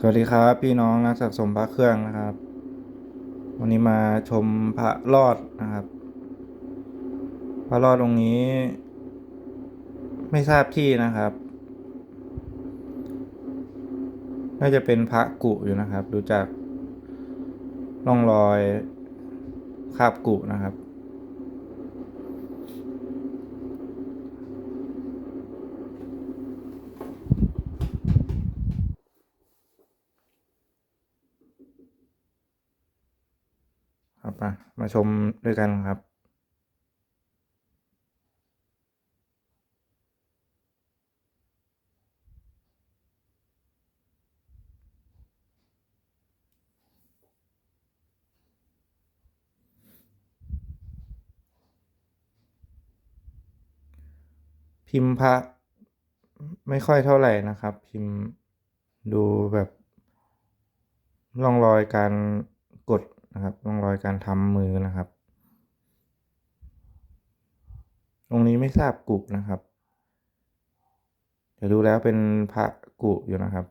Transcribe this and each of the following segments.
สวัสดีครับ พี่น้องนักสะสมพระเครื่องนะครับ วันนี้มาชมพระรอดนะครับ พระรอดตรงนี้ ไม่ทราบที่นะครับ น่าจะเป็นพระกุอยู่นะครับ ดูจากร่องรอยคาบกุนะครับ มามาชมด้วยกันครับ พิมพ์พระไม่ค่อยเท่าไหร่นะครับ พิมพ์ดูแบบร่องรอยการกด นะครับร่องรอยการทำมือนะครับ ตรงนี้ไม่ทราบกุนะครับแต่ดูแล้วเป็นพระกุอยู่นะครับ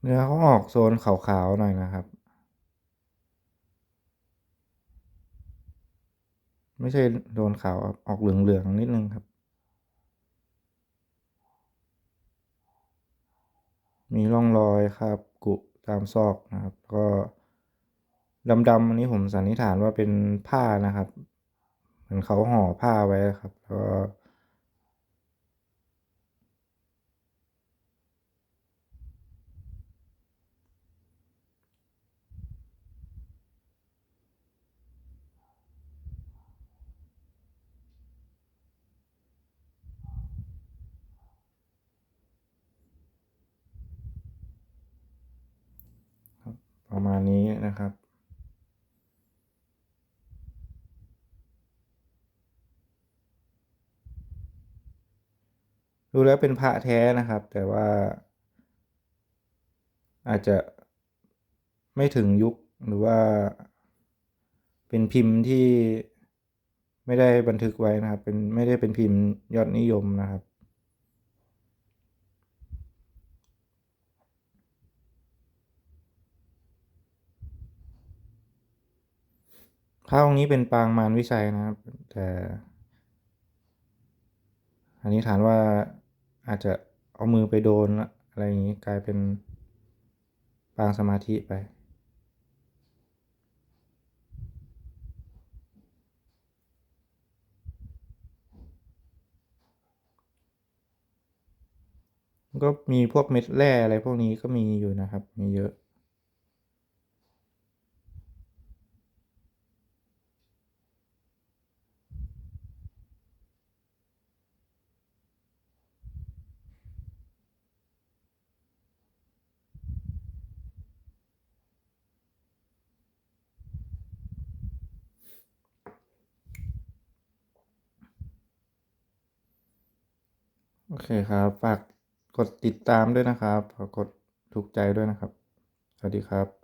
เนื้อเขาออกโซนขาวๆหน่อยนะครับ ไม่ใช่โดนขาวออกเหลืองๆนิดนึงครับ มีร่องรอยครับ กุตามซอกนะครับ ก็ดำๆอันนี้ผมสันนิษฐานว่าเป็นผ้านะครับ เหมือนเขาห่อผ้าไว้ครับ แล้วก็ ประมาณนี้นะครับ ดูแล้วเป็นพระแท้นะครับ แต่ว่า อาจจะไม่ถึงยุคหรือว่า เป็นพิมพ์ที่ไม่ได้บันทึกไว้นะครับ เป็นไม่ได้เป็นพิมพ์ยอดนิยมนะครับ พระองนี้เป็นปางมารวิชัยนะครับ แต่อันนี้ฐานว่าอาจจะเอามือไปโดนอะไรอย่างนี้กลายเป็นปางสมาธิไป ก็มีพวกเม็ดแร่อะไรพวกนี้ก็มีอยู่นะครับ มีเยอะ โอเคครับ ฝากกดติดตามด้วยนะครับ ฝากกดถูกใจด้วยนะครับ สวัสดีครับ